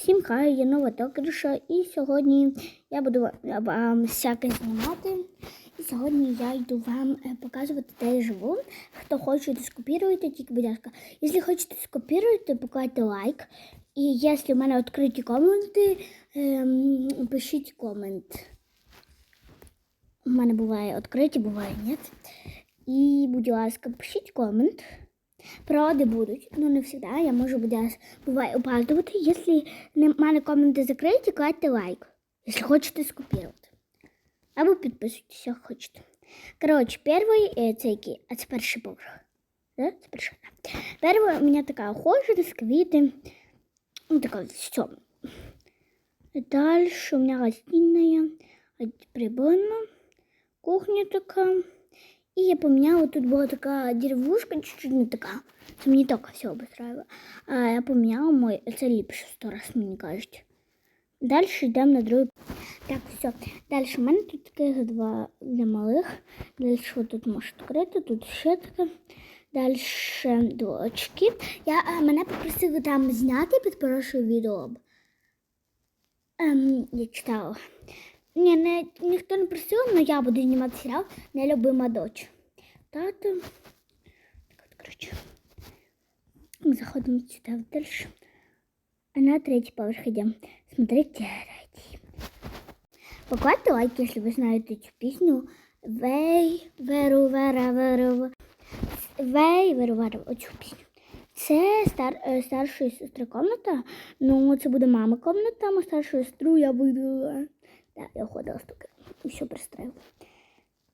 Всім хай, я нова токерша, і сьогодні я буду вам всяке знімати. І сьогодні я йду вам е, показувати, де я живу. Хто хоче, скопіруйте, тільки, будь ласка. Якщо хочете скопіруйте, покладайте лайк. І якщо в мене відкриті коменти, ем, пишіть комент. У мене буває відкриті, буває ні. І, будь ласка, пишіть комент. Правди будуть, ну не завжди. Я можу буде буває опаздувати. Якщо мене коменти закриті, кладьте лайк, якщо хочете скопірувати. Або підписуйтесь, як хочете. Коротше, перший е, це який? А це перший поверх. Да? Це перший. Перший у мене така охожа з квіти. Ну, така все. Дальше у меня гостиная, приборна, кухня така. І я поміняла, тут була така деревушка, чуть-чуть не така. Це мені так все обустраивало. А я поміняла мой, це ліпше сто раз, мені кажуть. Далі йдемо на другий. Так, все. Далі в мене тут таке два для малих. Далі тут може відкрити, тут ще таке. Далі дочки. Я, а, мене попросили там зняти під першим відео. Ем, я читала. Ні, не, ніхто не просив, але я буду знімати серіал Нелюбима доч. Тато. Так от, коротше. Ми заходимо сюди далі. А на третій поверх йдемо. Смотрите третій. Покладьте лайк, якщо ви знаєте цю пісню. Вей, веру, вера, веру. Вей, веру, веру, оцю пісню. Це стар, е, старшої сестри комната. Ну, це буде мама комната, а старшу сестру я буду. Я ходила стуки. І все пристроїла.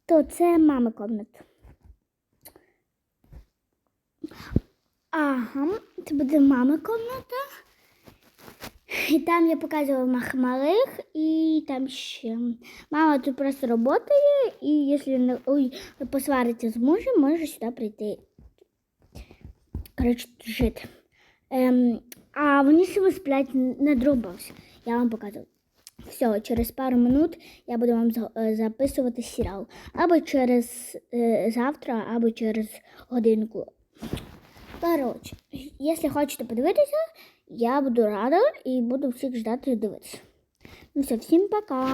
То це мама комната. Ага, це буде мама комната. І там я показувала мах малих, і там ще. Мама тут просто працює, і якщо ой, посвариться з мужем, може сюди прийти. Коротше, жити. Ем, а вони себе сплять на дробався. Я вам показую. Все, через пару минут я буду вам е, записувати серіал. Або через е, завтра, або через годинку. Коротше, якщо хочете подивитися, я буду рада і буду всіх ждати дивитися. Ну все, всім пока.